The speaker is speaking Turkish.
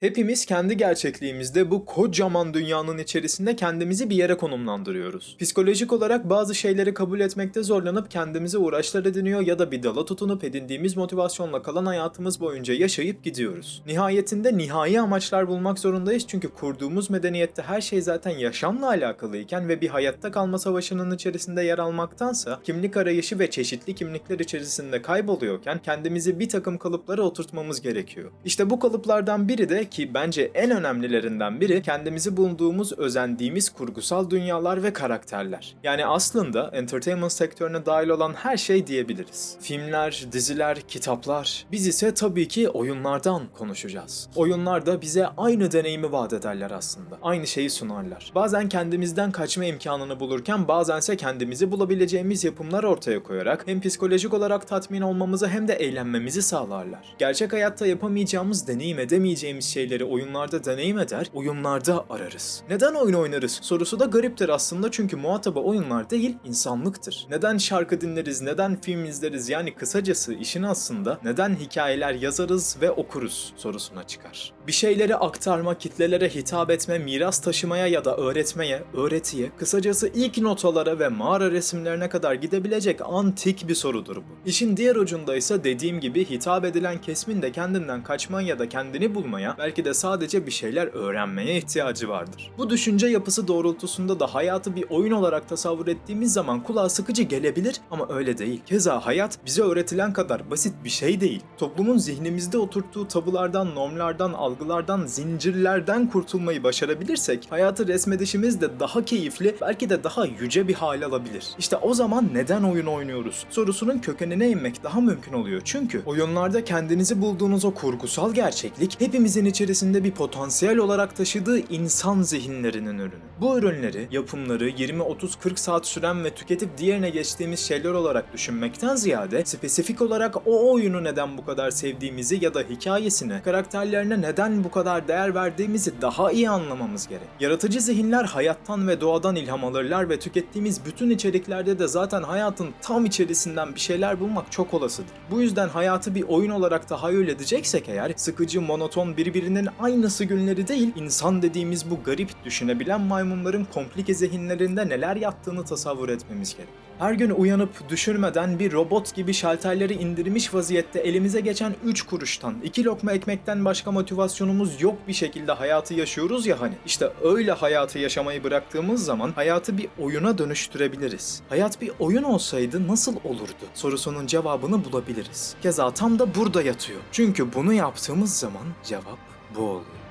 Hepimiz kendi gerçekliğimizde bu kocaman dünyanın içerisinde kendimizi bir yere konumlandırıyoruz. Psikolojik olarak bazı şeyleri kabul etmekte zorlanıp kendimize uğraşlar ediniyor ya da bir dala tutunup edindiğimiz motivasyonla kalan hayatımız boyunca yaşayıp gidiyoruz. Nihayetinde nihai amaçlar bulmak zorundayız çünkü kurduğumuz medeniyette her şey zaten yaşamla alakalıyken ve bir hayatta kalma savaşının içerisinde yer almaktansa kimlik arayışı ve çeşitli kimlikler içerisinde kayboluyorken kendimizi bir takım kalıplara oturtmamız gerekiyor. İşte bu kalıplardan biri de ki bence en önemlilerinden biri kendimizi bulduğumuz, özendiğimiz kurgusal dünyalar ve karakterler. Yani aslında entertainment sektörüne dahil olan her şey diyebiliriz. Filmler, diziler, kitaplar. Biz ise tabii ki oyunlardan konuşacağız. Oyunlar da bize aynı deneyimi vaat ederler aslında. Aynı şeyi sunarlar. Bazen kendimizden kaçma imkanını bulurken bazense kendimizi bulabileceğimiz yapımlar ortaya koyarak hem psikolojik olarak tatmin olmamızı hem de eğlenmemizi sağlarlar. Gerçek hayatta yapamayacağımız, deneyim edemeyeceğimiz şeyleri oyunlarda deneyim eder, oyunlarda ararız. Neden oyun oynarız sorusu da gariptir aslında çünkü muhatabı oyunlar değil, insanlıktır. Neden şarkı dinleriz, neden film izleriz yani kısacası işin aslında neden hikayeler yazarız ve okuruz sorusuna çıkar. Bir şeyleri aktarma, kitlelere hitap etme, miras taşımaya ya da öğretmeye, öğretiye, kısacası ilk notalara ve mağara resimlerine kadar gidebilecek antik bir sorudur bu. İşin diğer ucunda ise dediğim gibi hitap edilen kesmin de kendinden kaçma ya da kendini bulmaya, belki de sadece bir şeyler öğrenmeye ihtiyacı vardır. Bu düşünce yapısı doğrultusunda da hayatı bir oyun olarak tasavvur ettiğimiz zaman kulağa sıkıcı gelebilir ama öyle değil. Keza hayat bize öğretilen kadar basit bir şey değil. Toplumun zihnimizde oturttuğu tabulardan, normlardan, algılardan, zincirlerden kurtulmayı başarabilirsek hayatı resmedişimiz de daha keyifli, belki de daha yüce bir hal alabilir. İşte o zaman neden oyun oynuyoruz? Sorusunun kökenine inmek daha mümkün oluyor. Çünkü oyunlarda kendinizi bulduğunuz o kurgusal gerçeklik hepimizin içerisinde bir potansiyel olarak taşıdığı insan zihinlerinin ürünü. Bu ürünleri, yapımları 20-30-40 saat süren ve tüketip diğerine geçtiğimiz şeyler olarak düşünmekten ziyade spesifik olarak o oyunu neden bu kadar sevdiğimizi ya da hikayesine, karakterlerine neden bu kadar değer verdiğimizi daha iyi anlamamız gerek. Yaratıcı zihinler hayattan ve doğadan ilham alırlar ve tükettiğimiz bütün içeriklerde de zaten hayatın tam içerisinden bir şeyler bulmak çok olasıdır. Bu yüzden hayatı bir oyun olarak tahayyül edeceksek eğer sıkıcı, monoton, birbirinin aynısı günleri değil, insan dediğimiz bu garip düşünebilen maymunların komplike zihinlerinde neler yattığını tasavvur etmemiz gerek. Her gün uyanıp düşünmeden bir robot gibi şalterleri indirmiş vaziyette elimize geçen 3 kuruştan, 2 lokma ekmekten başka motivasyonumuz yok bir şekilde hayatı yaşıyoruz ya hani. İşte öyle hayatı yaşamayı bıraktığımız zaman hayatı bir oyuna dönüştürebiliriz. Hayat bir oyun olsaydı nasıl olurdu sorusunun cevabını bulabiliriz. Keza tam da burada yatıyor. Çünkü bunu yaptığımız zaman cevap bu oluyor.